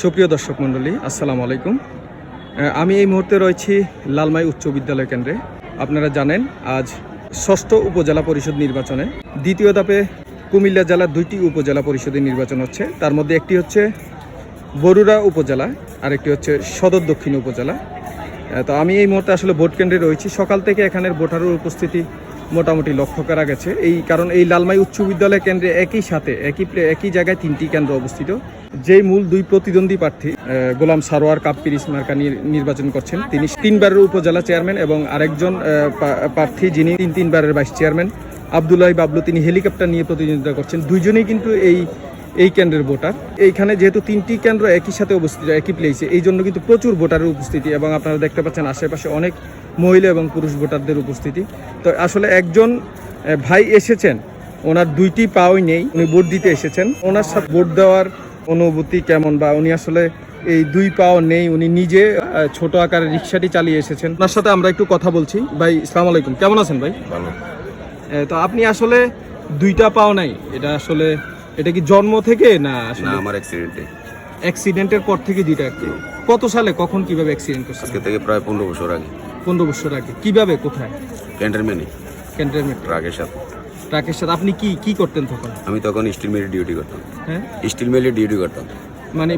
সুপ্রিয় দর্শক মণ্ডলী, আসসালামু আলাইকুম। আমি এই মুহূর্তে রয়েছি লালমাই উচ্চ বিদ্যালয় কেন্দ্রে। আপনারা জানেন, আজ ষষ্ঠ উপজেলা পরিষদ নির্বাচনে দ্বিতীয় ধাপে কুমিল্লা জেলার দুইটি উপজেলা পরিষদের নির্বাচন হচ্ছে। তার মধ্যে একটি হচ্ছে বরুড়া উপজেলা আর একটি হচ্ছে সদর দক্ষিণ উপজেলা। তো আমি এই মুহূর্তে আসলে ভোট কেন্দ্রে রয়েছি। সকাল থেকে এখানের ভোটারের উপস্থিতি মোটামুটি লক্ষ্য করা গেছে। এই কারণ এই লালমাই উচ্চ বিদ্যালয় কেন্দ্রে একই সাথে, একই একই জায়গায় তিনটি কেন্দ্র অবস্থিত। যেই মূল দুই প্রতিদ্বন্দ্বী প্রার্থী গোলাম সারোয়ার কাপ্পিরিস মার্কা নির- নির্বাচন করছেন, তিনি তিনবারের উপজেলা চেয়ারম্যান এবং আরেকজন প্রার্থী যিনি তিন তিনবারের ভাইস চেয়ারম্যান। আবদুল্লাহ বাবলু, তিনি হেলিকপ্টার নিয়ে প্রতিদ্বন্দ্বিতা করছেন। দুইজনেই কিন্তু এই এই কেন্দ্রের ভোটার। এইখানে যেহেতু তিনটি কেন্দ্র একই সাথে অবস্থিত, একই প্লেসে এই জন্য কিন্তু প্রচুর ভোটারের উপস্থিতি এবং আপনারা দেখতে পাচ্ছেন আশেপাশে অনেক মহিলা এবং পুরুষ ভোটারদের উপস্থিতি। তো আসলে একজন ভাই এসেছেন, ওনার দুইটি পাওই নেই, উনি ভোট দিতে এসেছেন। ওনার সাথে ভোট দেওয়ার অনুভূতি কেমন বা উনি আসলে এই দুই পাও নেই উনি নিজে ছোট আকারের রিক্সাটি চালিয়ে এসেছেন। ওনার সাথে আমরা একটু কথা বলছি। ভাই ইসলাম আলাইকুম। কেমন আছেন ভাই? ভালো। তো আপনি আসলে দুইটা পাও নাই। এটা আসলে এটা কি জন্ম থেকে না আসলে আমার অ্যাক্সিডেন্টে অ্যাক্সিডেন্টের পর থেকে দুইটা কত সালে কখন কীভাবে অ্যাক্সিডেন্ট করছেন? আজকে থেকে প্রায় পনেরো বছর আগে। পনেরো বছর আগে। কীভাবে কোথায়? ক্যান্টনমেন্টে ক্যান্টনমেন্ট ট্রাকের সাথে। ট্রাকের সাথে। আপনি কি কি করতেন তখন? আমি তখন স্টিল মিলে ডিউটি করতাম। হ্যাঁ? স্টিল মিলে ডিউটি করতাম। মানে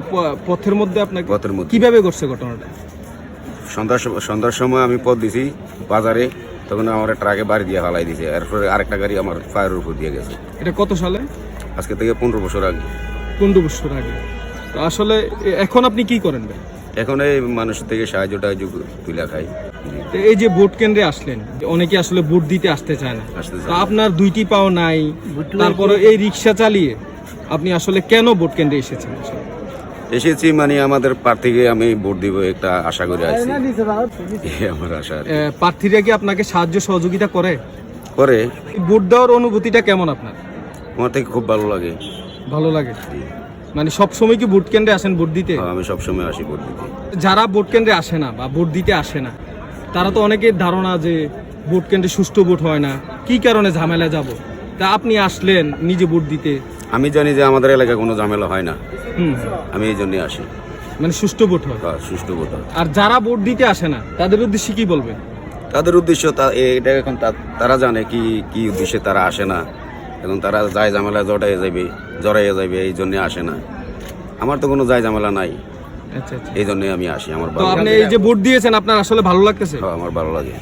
পথের মধ্যে আপনাকে পথের মধ্যে। কীভাবে ঘটছে ঘটনাটা? সন্ধ্যার সময় সন্ধ্যার সময় আমি পথ দিছি বাজারে তখন আমার ট্রাকে বাড়ি দিয়ে হালাই দিছে। এরপরে আরেকটা গাড়ি আমার ফায়ারের উপর দিয়ে গেছে। এটা কত সালে? আজকে থেকে পনেরো বছর আগে। পনেরো বছর আগে। তো আসলে এখন আপনি কি করেন ভাই? এখন এই মানুষ থেকে সাহায্য টাহায্য তুলে খাই তো এই যে ভোট কেন্দ্রে আসলেন অনেকে আসলে ভোট দিতে আসতে চায় না। তো আপনার দুইটি পাও নাই তারপরে এই রিক্সা চালিয়ে আপনি আসলে কেন ভোট কেন্দ্রে এসেছেন? এসেছি মানে আমাদের প্রার্থীকে আমি ভোট দিব একটা আশা করে আছি। আমার আশা প্রার্থীরা কি আপনাকে সাহায্য সহযোগিতা করে? করে। ভোট দেওয়ার অনুভূতিটা কেমন আপনার? আমার থেকে খুব ভালো লাগে। ভালো লাগে। মানে সব সময় কি ভোট কেন্দ্রে আসেন ভোট দিতে? আমি সবসময় আসি ভোট দিতে। যারা ভোট কেন্দ্রে আসে না বা ভোট দিতে আসে না তারা তো অনেকের ধারণা যে ভোট কেন্দ্রে সুষ্ঠু ভোট হয় না। কি কারণে ঝামেলা যাব? তা আপনি আসলেন নিজে ভোট দিতে। আমি জানি যে আমাদের এলাকায় কোনো ঝামেলা হয় না। হুম। আমি এই জন্যই আসি। মানে সুষ্ঠু ভোট হয়? বা সুষ্ঠু ভোট হয়। আর যারা ভোট দিতে আসে না তাদের উদ্দেশ্যে কি বলবেন? তাদের উদ্দেশ্য তা- এটা এখন তা- তারা জানে কি কি উদ্দেশ্যে তারা আসে না। এখন তারা যায় ঝামেলা জড়াই যাবে জড়াইয়া যাবে এই জন্য আসে না। আমার তো কোনো যায় ঝামেলা নাই। আচ্ছা আচ্ছা। এই জন্যই আমি আসি আমার ভালো আপনি এই যে ভোট দিয়েছেন আপনার আসলে ভালো লাগতেছে? হ্যাঁ, আমার ভালো লাগে।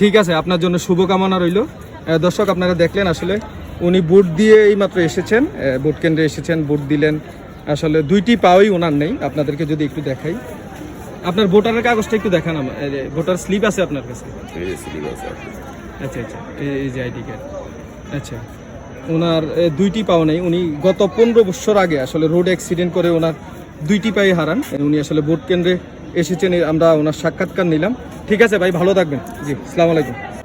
ঠিক আছে আপনার জন্য শুভকামনা রইল। দর্শক আপনারা দেখলেন আসলে উনি ভোট দিয়ে এই মাত্র এসেছেন। ভোট কেন্দ্রে এসেছেন ভোট দিলেন। আসলে দুইটি পাওয়াই ওনার নেই আপনাদেরকে যদি একটু দেখাই। আপনার ভোটারের কাগজটা একটু দেখান ভোটার স্লিপ আছে আপনার কাছে। আচ্ছা আচ্ছা এই যে আইডি কার্ড। আচ্ছা। ওনার দুইটি পাও নেই। উনি গত পনেরো বছর আগে আসলে রোড অ্যাক্সিডেন্ট করে ওনার দুইটি পায়ে হারান। উনি আসলে ভোট কেন্দ্রে এসেছেন। আমরা ওনার সাক্ষাৎকার নিলাম। ঠিক আছে ভাই, ভালো থাকবেন। জি, আসসালামু আলাইকুম।